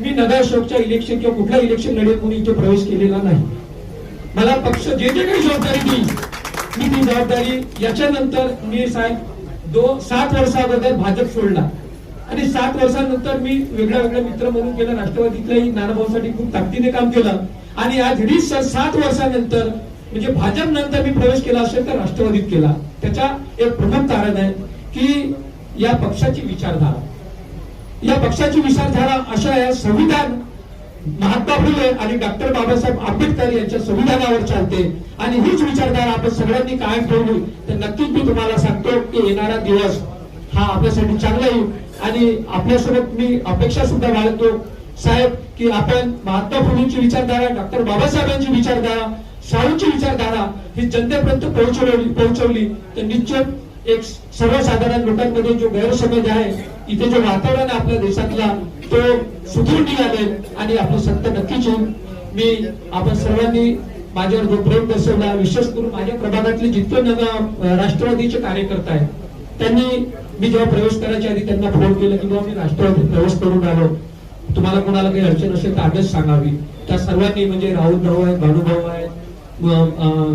मी नगरसेवकच्या election किंवा कुठल्या election लढत म्हणून इथे प्रवेश केलेला नाही. मला पक्ष जे जे काही जबाबदारी दिली मी ती जबाबदारी याच्यानंतर मी साहेब दो सात वर्षा अगोदर भाजप सोडला. आणि सात वर्षानंतर मी वेगळ्या वेगळ्या मित्र म्हणून गेला राष्ट्रवादीतल्याही नानाभाऊसाठी खूप ताकदीने काम केलं. आणि आज रीस सात वर्षानंतर म्हणजे भाजप नंतर मी प्रवेश केला असेल तर राष्ट्रवादीत केला. त्याच्या एक प्रमुख कारण आहे की या पक्षाची विचारधारा. या पक्षाची विचारधारा अशा या संविधान महात्मा फुले आणि डॉक्टर बाबासाहेब आंबेडकर यांच्या संविधानावर चालते. आणि हीच विचारधारा आपण सगळ्यांनी कायम ठेवली. तर नक्कीच मी तुम्हाला सांगतो की येणारा दिवस हा आपल्यासाठी चांगला येईल. आणि आपल्यासोबत मी अपेक्षा सुद्धा बाळगतो. साहेब की आपण महात्मा फुलेंची विचारधारा डॉक्टर बाबासाहेबांची विचारधारा शाहूंची विचारधारा ही जनतेपर्यंत पोहोचवली पोहोचवली. तर निश्चित एक सर्वसाधारण लोकांमध्ये जो गैरसमज आहे इथे जे वातावरण आहे आपल्या देशातला तो सुदृढ निघाले आणि आपलं सत्य नक्कीच येईल मी आपण सर्वांनी माझ्यावर जो प्रेम दर्शवला विशेष करून माझ्या प्रभागातले जितके नव्या राष्ट्रवादीचे कार्यकर्ते आहेत त्यांनी मी जेव्हा प्रवेश करायच्या आधी त्यांना फोन केला की बाबा मी राष्ट्रवादीत प्रवेश करून आलो. तुम्हाला कोणाला काही अडचण असेल तर आजच सांगावी. त्या सर्वांनी म्हणजे राहुल भाऊ आहेत भानुभाऊ आहेत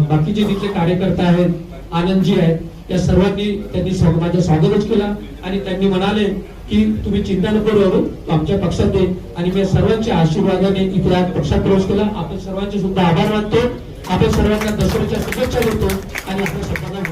बाकीचे तिथले कार्यकर्ते आहेत आनंदजी आहेत. या सर्वांनी त्यांनी माझा स्वागतच केला आणि त्यांनी म्हणाले की तुम्ही चिंता नको करू आमच्या पक्षात दे आणि मी सर्वांच्या आशीर्वादाने इथे आज पक्षात प्रवेश केला. आपण सर्वांचे सुद्धा आभार मानतो. आपण सर्वांना दसऱ्याच्या शुभेच्छा देतो. आणि आपल्या सर्वांना